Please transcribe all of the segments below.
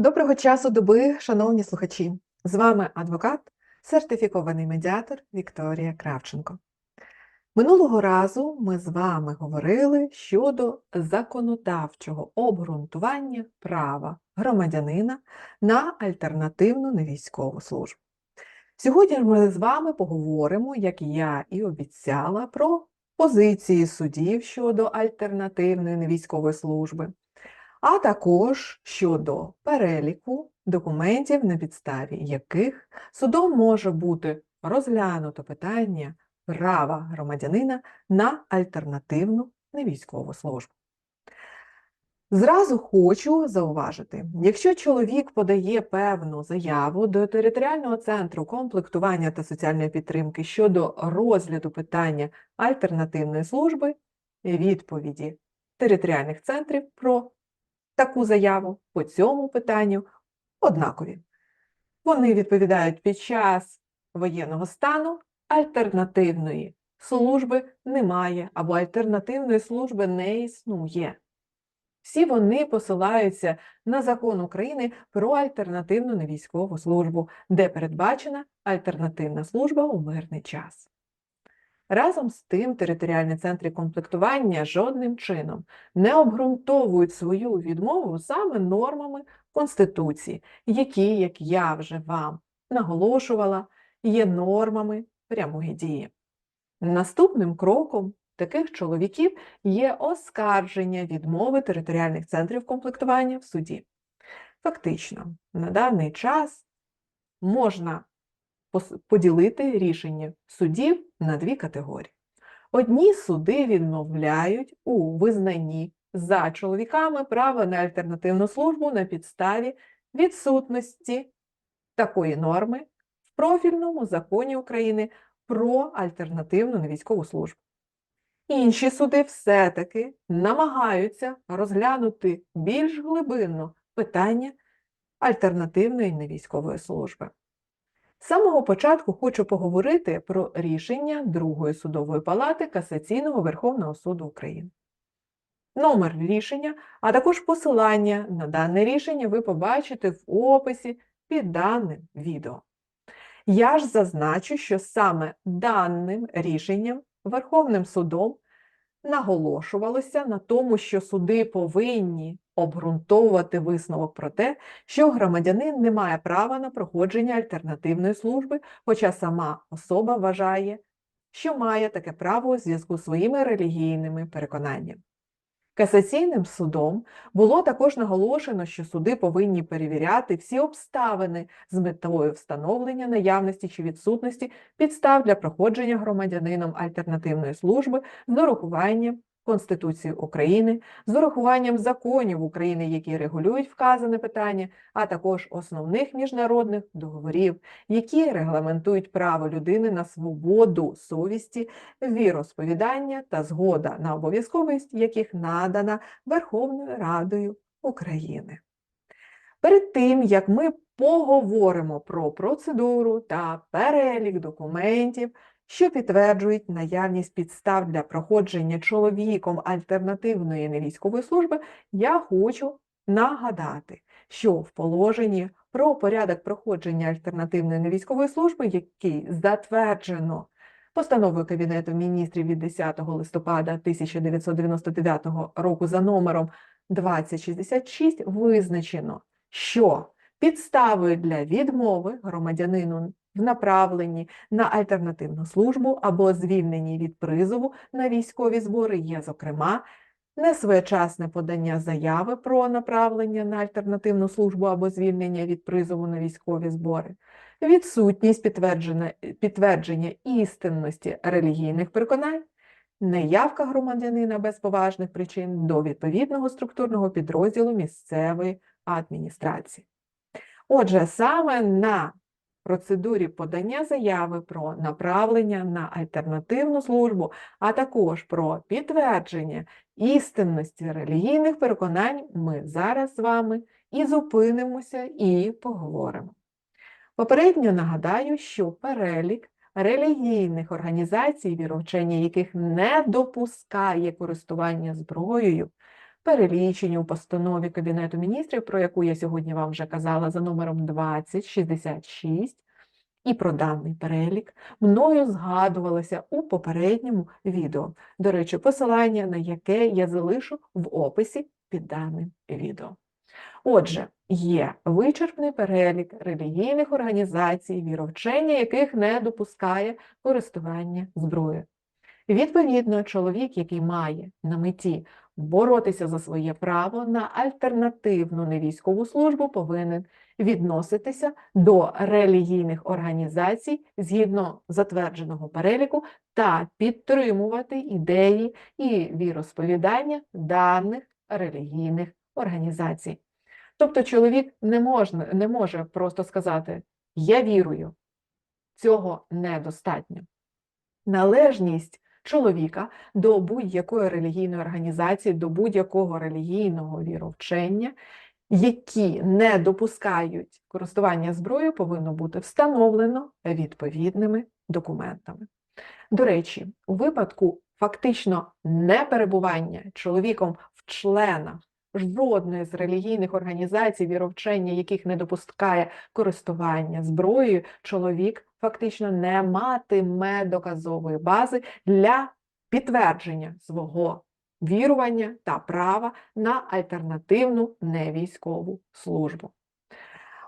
Доброго часу доби, шановні слухачі! З вами адвокат, сертифікований медіатор Вікторія Кравченко. Минулого разу ми з вами говорили щодо законодавчого обґрунтування права громадянина на альтернативну невійськову службу. Сьогодні ми з вами поговоримо, як я і обіцяла, про позиції судів щодо альтернативної невійськової служби а також щодо переліку документів, на підставі яких судом може бути розглянуто питання права громадянина на альтернативну невійськову службу. Зразу хочу зауважити, якщо чоловік подає певну заяву до територіального центру комплектування та соціальної підтримки щодо розгляду питання альтернативної служби, відповіді територіальних центрів про таку заяву по цьому питанню однакові. Вони відповідають під час воєнного стану альтернативної служби немає або альтернативної служби не існує. Всі вони посилаються на закон України про альтернативну невійськову службу, де передбачена альтернативна служба у мирний час. Разом з тим, територіальні центри комплектування жодним чином не обґрунтовують свою відмову саме нормами Конституції, які, як я вже вам наголошувала, є нормами прямої дії. Наступним кроком таких чоловіків є оскарження відмови територіальних центрів комплектування в суді. Фактично, на даний час можна поділити рішення судів на дві категорії. Одні суди відмовляють у визнанні за чоловіками права на альтернативну службу на підставі відсутності такої норми в профільному законі України про альтернативну невійськову службу. Інші суди все-таки намагаються розглянути більш глибинно питання альтернативної невійськової служби. З самого початку хочу поговорити про рішення Другої судової палати Касаційного Верховного суду України. Номер рішення, а також посилання на дане рішення ви побачите в описі під даним відео. Я ж зазначу, що саме даним рішенням Верховним судом наголошувалося на тому, що суди повинні обґрунтовувати висновок про те, що громадянин не має права на проходження альтернативної служби, хоча сама особа вважає, що має таке право у зв'язку з своїми релігійними переконаннями. Касаційним судом було також наголошено, що суди повинні перевіряти всі обставини з метою встановлення наявності чи відсутності підстав для проходження громадянином альтернативної служби з урахуванням Конституції України, з урахуванням законів України, які регулюють вказане питання, а також основних міжнародних договорів, які регламентують право людини на свободу совісті, віросповідання та згода на обов'язковість, яких надана Верховною Радою України. Перед тим, як ми поговоримо про процедуру та перелік документів, що підтверджують наявність підстав для проходження чоловіком альтернативної невійськової служби, я хочу нагадати, що в положенні про порядок проходження альтернативної невійськової служби, який затверджено постановою Кабінету міністрів від 10 листопада 1999 року за номером 2066, визначено, що підставою для відмови громадянину в направленні на альтернативну службу або звільненні від призову на військові збори є, зокрема, несвоєчасне подання заяви про направлення на альтернативну службу або звільнення від призову на військові збори, відсутність підтвердження, підтвердження істинності релігійних переконань, неявка громадянина без поважних причин до відповідного структурного підрозділу місцевої адміністрації. Отже, саме на процедурі подання заяви про направлення на альтернативну службу, а також про підтвердження істинності релігійних переконань, ми зараз з вами і зупинимося і поговоримо. Попередньо нагадаю, що перелік релігійних організацій, віровчення яких не допускає користування зброєю, перелічені у постанові Кабінету міністрів, про яку я сьогодні вам вже казала за номером 2066, і про даний перелік мною згадувалося у попередньому відео. До речі, посилання на яке я залишу в описі під даним відео. Отже, є вичерпний перелік релігійних організацій, віровчення яких не допускає користування зброєю. Відповідно, чоловік, який має на меті боротися за своє право на альтернативну невійськову службу, повинен відноситися до релігійних організацій згідно затвердженого переліку та підтримувати ідеї і віросповідання даних релігійних організацій. Тобто чоловік не, можна, не може просто сказати Я вірую, цього недостатньо. Належність чоловіка до будь-якої релігійної організації, до будь-якого релігійного віровчення, які не допускають користування зброєю, повинно бути встановлено відповідними документами. До речі, у випадку фактично неперебування чоловіком в членах жодної з релігійних організацій, віровчення, яких не допускає користування зброєю, чоловік фактично не матиме доказової бази для підтвердження свого вірування та права на альтернативну невійськову службу.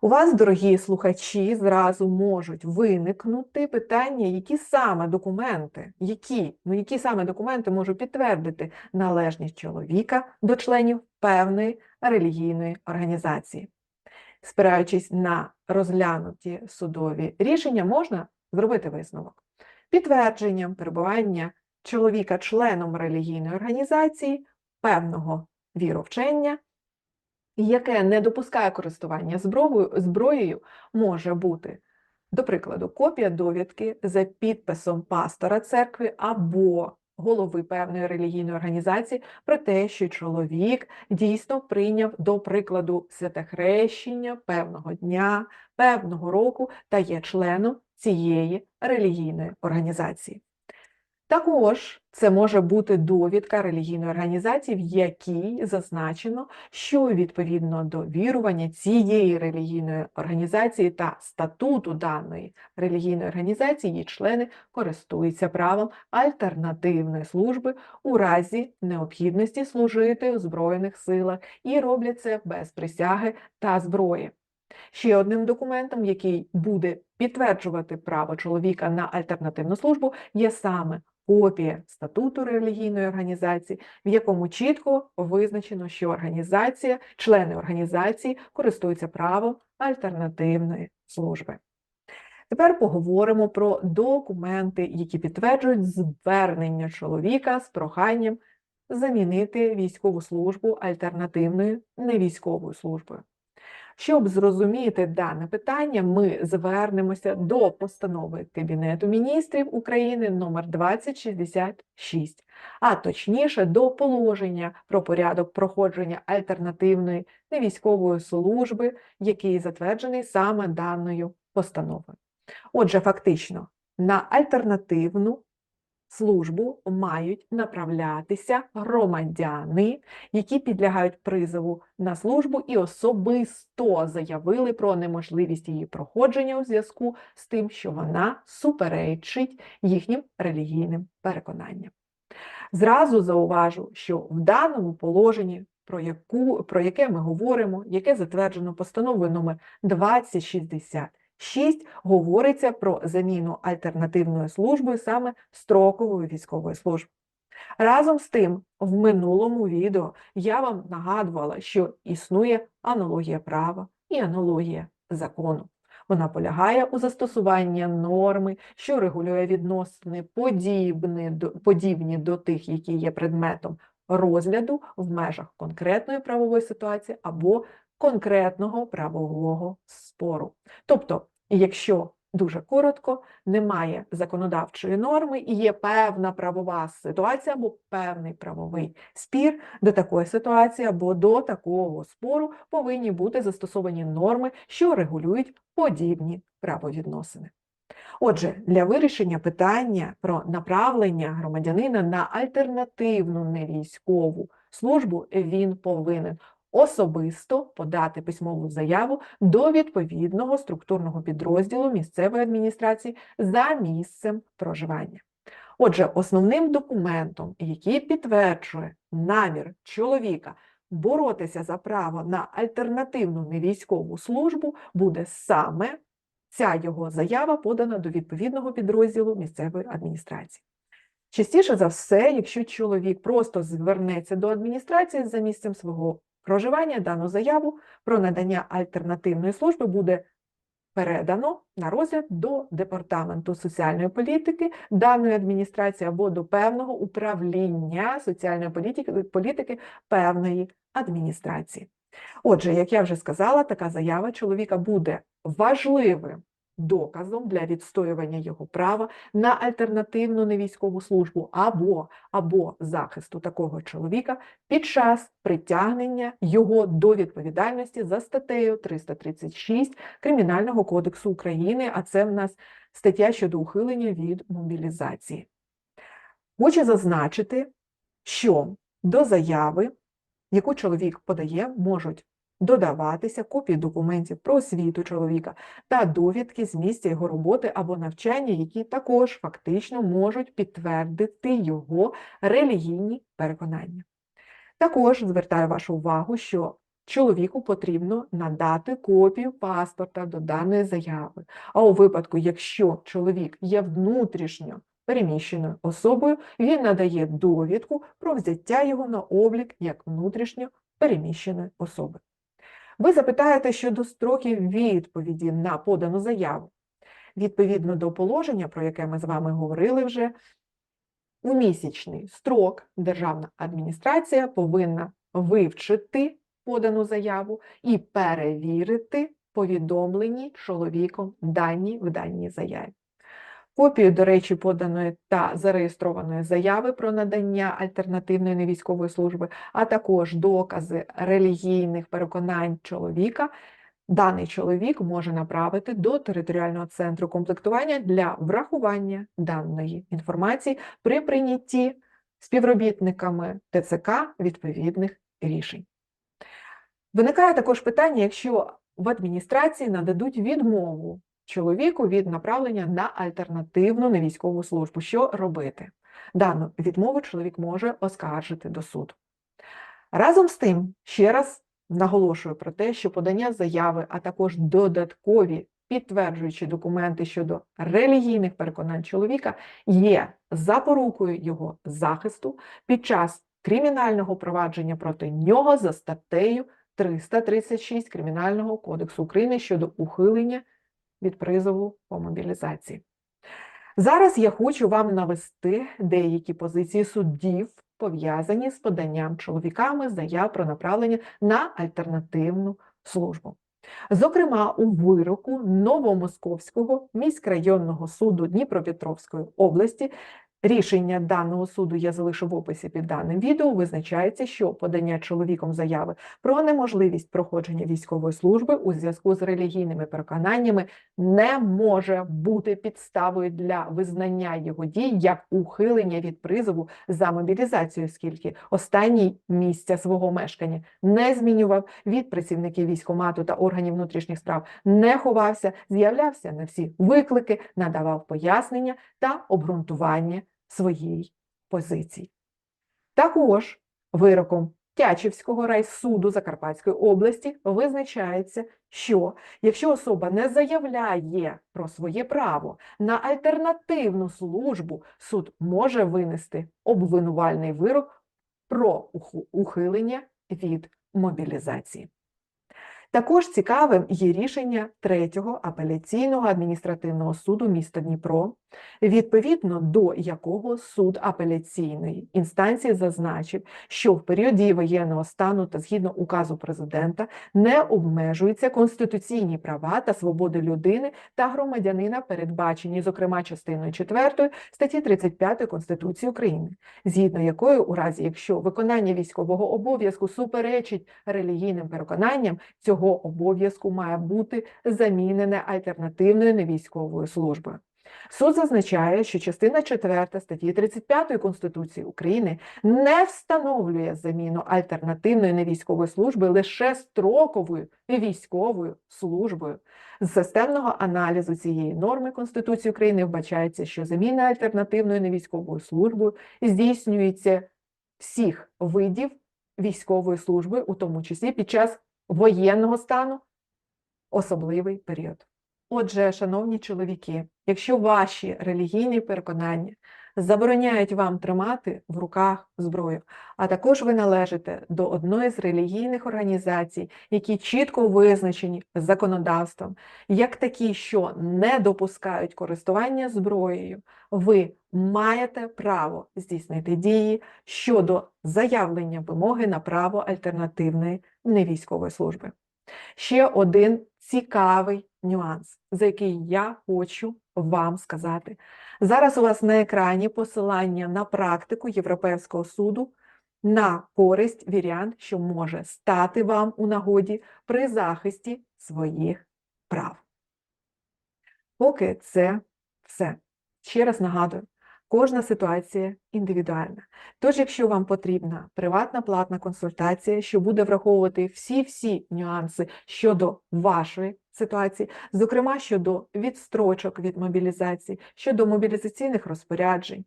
У вас, дорогі слухачі, зразу можуть виникнути питання, які саме документи, які, ну, які саме документи можуть підтвердити належність чоловіка до членів певної релігійної організації. Спираючись на розглянуті судові рішення, можна зробити висновок. Підтвердженням перебування чоловіка членом релігійної організації певного віровчення яке не допускає користування зброєю, може бути, до прикладу, копія довідки за підписом пастора церкви або голови певної релігійної організації про те, що чоловік дійсно прийняв, до прикладу, святехрещення певного дня, певного року та є членом цієї релігійної організації. Також це може бути довідка релігійної організації, в якій зазначено, що відповідно до вірування цієї релігійної організації та статуту даної релігійної організації її члени користуються правом альтернативної служби у разі необхідності служити у Збройних силах і роблять це без присяги та зброї. Ще одним документом, який буде підтверджувати право чоловіка на альтернативну службу, є саме копія статуту релігійної організації, в якому чітко визначено, що організація, члени організації користуються правом альтернативної служби. Тепер поговоримо про документи, які підтверджують звернення чоловіка з проханням замінити військову службу альтернативною невійськовою службою. Щоб зрозуміти дане питання, ми звернемося до постанови Кабінету міністрів України номер 2066, а точніше до положення про порядок проходження альтернативної невійськової служби, який затверджений саме даною постановою. Отже, фактично, на альтернативну службу мають направлятися громадяни, які підлягають призову на службу і особисто заявили про неможливість її проходження у зв'язку з тим, що вона суперечить їхнім релігійним переконанням. Зразу зауважу, що в даному положенні, про яку, про яке ми говоримо, яке затверджено постановою номер 2060, 6 говориться про заміну альтернативною службою саме строкової військової служби. Разом з тим, в минулому відео я вам нагадувала, що існує аналогія права і аналогія закону. Вона полягає у застосуванні норми, що регулює відносини, подібні до, подібні до тих, які є предметом розгляду в межах конкретної правової ситуації або конкретного правового спору. Тобто, якщо дуже коротко, немає законодавчої норми і є певна правова ситуація або певний правовий спір, до такої ситуації або до такого спору повинні бути застосовані норми, що регулюють подібні правовідносини. Отже, для вирішення питання про направлення громадянина на альтернативну невійськову службу, він повинен особисто подати письмову заяву до відповідного структурного підрозділу місцевої адміністрації за місцем проживання. Отже, основним документом, який підтверджує намір чоловіка боротися за право на альтернативну невійськову службу, буде саме ця його заява подана до відповідного підрозділу місцевої адміністрації. Частіше за все, якщо чоловік просто звернеться до адміністрації за місцем свого проживання, дану заяву про надання альтернативної служби буде передано на розгляд до департаменту соціальної політики даної адміністрації або до певного управління соціальної політики, політики певної адміністрації. Отже, як я вже сказала, така заява чоловіка буде важливим доказом для відстоювання його права на альтернативну невійськову службу або, або захисту такого чоловіка під час притягнення його до відповідальності за статтею 336 Кримінального кодексу України, а це в нас стаття щодо ухилення від мобілізації. Хочу зазначити, що до заяви, яку чоловік подає, можуть додаватися копії документів про освіту чоловіка та довідки з місця його роботи або навчання, які також фактично можуть підтвердити його релігійні переконання. Також звертаю вашу увагу, що чоловіку потрібно надати копію паспорта до даної заяви. А у випадку, якщо чоловік є внутрішньо переміщеною особою, він надає довідку про взяття його на облік як внутрішньо переміщеної особи. Ви запитаєте щодо строків відповіді на подану заяву. Відповідно до положення, про яке ми з вами говорили вже, у місячний строк Державна адміністрація повинна вивчити подану заяву і перевірити повідомлені чоловіком дані в даній заяві. Копію, до речі, поданої та зареєстрованої заяви про надання альтернативної невійськової служби, а також докази релігійних переконань чоловіка, даний чоловік може направити до територіального центру комплектування для врахування даної інформації при прийнятті співробітниками ТЦК відповідних рішень. Виникає також питання, якщо в адміністрації нададуть відмову чоловіку від направлення на альтернативну невійськову службу. Що робити? Дану відмову чоловік може оскаржити до суду. Разом з тим, ще раз наголошую про те, що подання заяви, а також додаткові підтверджуючі документи щодо релігійних переконань чоловіка є запорукою його захисту під час кримінального провадження проти нього за статтею 336 Кримінального кодексу України щодо ухилення від призову по мобілізації. Зараз я хочу вам навести деякі позиції суддів, пов'язані з поданням чоловіками заяв про направлення на альтернативну службу. Зокрема, у вироку Новомосковського міськрайонного суду Дніпропетровської області Рішення даного суду я залишу в описі під даним відео. Визначається, що подання чоловіком заяви про неможливість проходження військової служби у зв'язку з релігійними переконаннями не може бути підставою для визнання його дій як ухилення від призову за мобілізацію, оскільки останній місця свого мешкання не змінював від працівників військомату та органів внутрішніх справ, не ховався, з'являвся на всі виклики, надавав пояснення та обґрунтування своїй позиції. Також вироком Тячівського райсуду Закарпатської області визначається, що якщо особа не заявляє про своє право на альтернативну службу, суд може винести обвинувальний вирок про ухилення від мобілізації. Також цікавим є рішення третього апеляційного адміністративного суду міста Дніпро, відповідно до якого суд апеляційної інстанції зазначив, що в період дії воєнного стану та згідно указу президента не обмежуються конституційні права та свободи людини та громадянина, передбачені, зокрема, частиною 4 статті 35 Конституції України, згідно якої, у разі якщо виконання військового обов'язку суперечить релігійним переконанням, цього обов'язку має бути замінене альтернативною невійськовою службою. Суд зазначає, що частина 4 статті 35 Конституції України не встановлює заміну альтернативної невійськової служби лише строковою військовою службою. З системного аналізу цієї норми Конституції України вбачається, що заміна альтернативною невійськовою службою здійснюється всіх видів військової служби, у тому числі під час воєнного стану, особливий період. Отже, шановні чоловіки, якщо ваші релігійні переконання забороняють вам тримати в руках зброю, а також ви належите до одної з релігійних організацій, які чітко визначені законодавством, як такі, що не допускають користування зброєю, ви маєте право здійснити дії щодо заявлення вимоги на право альтернативної невійськової служби. Ще один цікавий нюанс, за який я хочу вам сказати. Зараз у вас на екрані посилання на практику Європейського суду на користь вірян, що може стати вам у нагоді при захисті своїх прав. Поки це все. Ще раз нагадую, кожна ситуація індивідуальна. Тож, якщо вам потрібна приватна платна консультація, що буде враховувати всі-всі нюанси щодо вашої ситуації, зокрема щодо відстрочок від мобілізації, щодо мобілізаційних розпоряджень,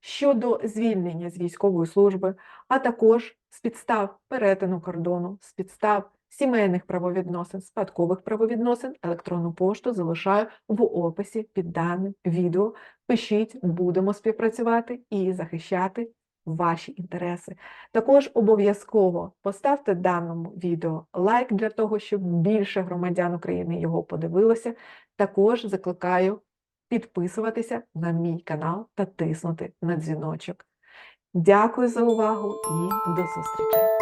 щодо звільнення з військової служби, а також з підстав перетину кордону, з підстав сімейних правовідносин, спадкових правовідносин, електронну пошту залишаю в описі під даним відео. Пишіть, будемо співпрацювати і захищати ваші інтереси. Також обов'язково поставте даному відео лайк для того, щоб більше громадян України його подивилося. Також закликаю підписуватися на мій канал та тиснути на дзвіночок. Дякую за увагу і до зустрічі!